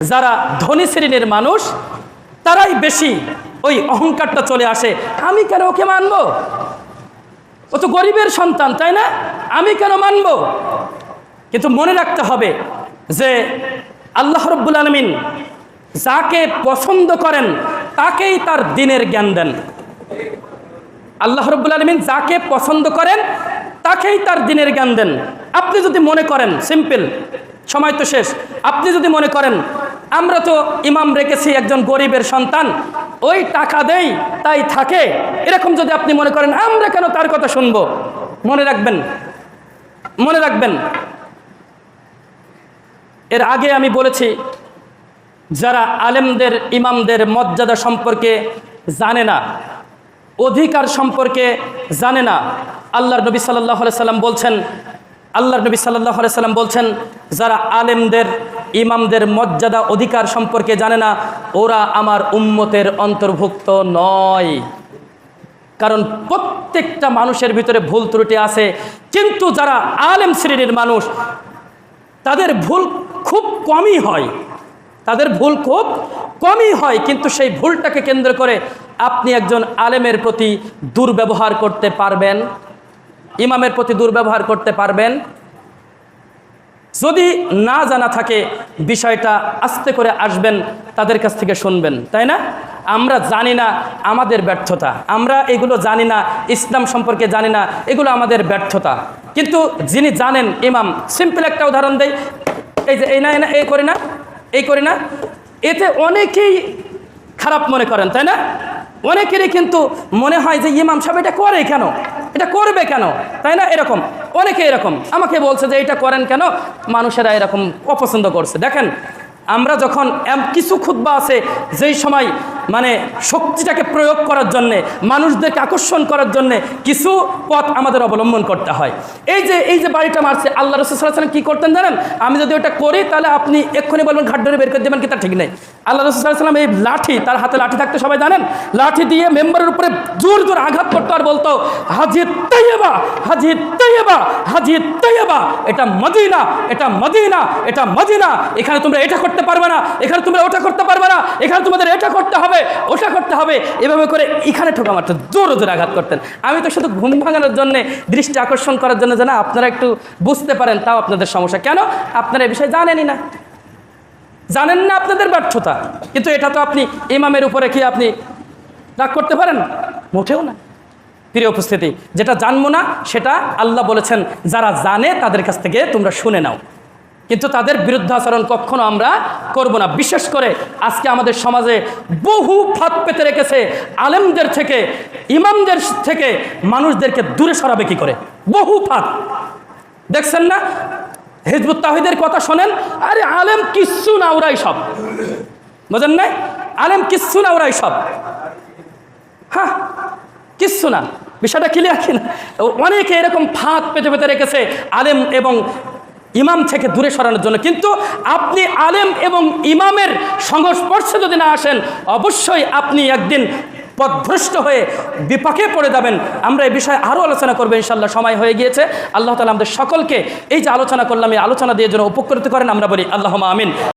যারা ধনী শ্রেণির মানুষ, তারাই বেশি ওই অহংকারটা চলে আসে। আমি কেন ওকে মানব? ও তো গরিবের সন্তান, তাই না? আমি কেন মানব? কিন্তু মনে রাখতে হবে যে আল্লাহ রব্বুল আলমিন যাকে পছন্দ করেন, তাকেই তার দিনের জ্ঞান দেন। আল্লাহ রব্বুল আলমিন যাকে পছন্দ করেন, তাকেই তার দিনের জ্ঞান দেন। আপনি যদি মনে করেন, সিম্পল, সময় তো শেষ। আপনি যদি মনে করেন আমরা তো ইমাম রেখেছি একজন গরিবের সন্তান, ওই টাকা দেই, তাই থাকে। এরকম যদি আপনি মনে করেন, আমরা কেন তার কথা শুনব? মনে রাখবেন মনে রাখবেন। এর আগে আমি বলেছি, যারা আলেমদের, ইমামদের মর্যাদা সম্পর্কে জানে না, অধিকার সম্পর্কে জানে না, আল্লাহর নবী সাল্লাহ সাল্লাম বলছেন আল্লাহর নবী সাল্লাহ সাল্লাম বলছেন, যারা আলেমদের, ইমামদের মর্যাদা অধিকার সম্পর্কে জানে না, ওরা আমার উম্মতের অন্তর্ভুক্ত নয়। কারণ প্রত্যেকটা মানুষের ভিতরে ভুল ত্রুটি আছে, কিন্তু যারা আলেম শ্রেণির মানুষ, তাদের ভুল খুব কমই হয়। তাদের ভুল খুব কমই হয়, কিন্তু সেই ভুলটাকে কেন্দ্র করে আপনি একজন আলেমের প্রতি দুর্ব্যবহার করতে পারবেন। ইমামের প্রতি দুর্ব্যবহার করতে পারবেন। যদি না জানা থাকে, বিষয়টা আস্তে করে আসবেন, তাদের কাছ থেকে শুনবেন, তাই না? আমরা জানি না আমাদের ব্যর্থতা। আমরা এগুলো জানি না, ইসলাম সম্পর্কে জানি না, এগুলো আমাদের ব্যর্থতা। কিন্তু যিনি জানেন, ইমাম, সিম্পল একটা উদাহরণ দেয় এই যে, এই না এই না, এই করি না, এই করি না, এতে অনেকেই খারাপ মনে করেন, তাই না? অনেকেরই কিন্তু মনে হয় যে ইমাম সাহেব এটা করে কেন? এটা করবে কেন? তাই না? এরকম। অনেকে এরকম। আমাকে বলছে যে এটা করেন কেন? মানুষেরা এরকম অপছন্দ করছে। দেখেন, আমরা যখন কিছু খুদ্া আছে, যেই সময় মানে শক্তিটাকে প্রয়োগ করার জন্যে, মানুষদেরকে আকর্ষণ করার জন্যে কিছু পথ আমাদের অবলম্বন করতে হয়। এই যে এই যে বাড়িটা মারছে, আল্লাহ রসুলাম কী করতেন জানেন? আমি যদি ওটা করি, তাহলে আপনি এক্ষুনি বলবেন, ঘাট ধরে বের করে দেবেন কি তা ঠিক নেই। আল্লাহ রসুলাম এই লাঠি, তার হাতে লাঠি থাকতে সবাই জানেন? লাঠি দিয়ে মেম্বারের উপরে জোর জোর আঘাত করতো আর বলতো হাজি তৈবা হাজি তৈবা হাজি তৈবা এটা মদিনা এটা মদিনা এটা মদিনা, এখানে তোমরা এটা করতে পারবে না, এখানে তোমরা ওটা করতে পারবে না, এখানে তোমাদের এটা করতে হবে, ওটা করতে হবে। এভাবে করে এখানে ঠোকা মারতো জোর জোর আঘাত করতেন। আমি তো শুধু ঘুম ভাঙানোর জন্য, দৃষ্টি আকর্ষণ করার জন্য জানা আপনারা একটু বুঝতে পারেন, তাও আপনাদের সমস্যা। কেন? আপনারা এই বিষয়ে জানেনই না। জানেন না আপনাদের ব্যর্থতা, কিন্তু এটা তো আপনি ইমামের উপরে কি আপনি রাগ করতে পারেন? মোটেও না। প্রিয় উপস্থিতি, যেটা জানব না, সেটা আল্লাহ বলেছেন, যারা জানে তাদের কাছ থেকে তোমরা শুনে নাও। কিন্তু তাদের বিরুদ্ধাচরণ কখনো আমরা করব না। বিশেষ করে আজকে আমাদের সমাজে বহু ফাঁদ পেতে রেখেছে আলেমদের থেকে, ইমামদের থেকে মানুষদেরকে দূরে সরাবে কি করে? বহু ফাঁদ। দেখছেন না? হিজবুত তাহিদের কথা শোনেন, আরে আলেম কিচ্ছু না, ওরাই সব। বোঝেন নাই? আলেম কিচ্ছু না, ওরাই সব। হ্যাঁ কিচ্ছু না। বিষয়টা ক্লিয়ার কিনা? অনেকে এরকম ফাঁদ পেতে পেতে রেখেছে আলেম এবং ইমাম থেকে দূরে সরানোর জন্য। কিন্তু আপনি আলেম এবং ইমামের সংস্পর্শে যদি না আসেন, অবশ্যই আপনি একদিন পথভ্রষ্ট হয়ে বিপাকে পড়ে যাবেন। আমরা এই বিষয়ে আরও আলোচনা করব ইনশাল্লাহ সময় হয়ে গিয়েছে। আল্লাহ তালা আমাদের সকলকে এই যে আলোচনা করলাম, এই আলোচনা দিয়ে যেন উপকৃত করেন, আমরা বলি আল্লাহ আমিন।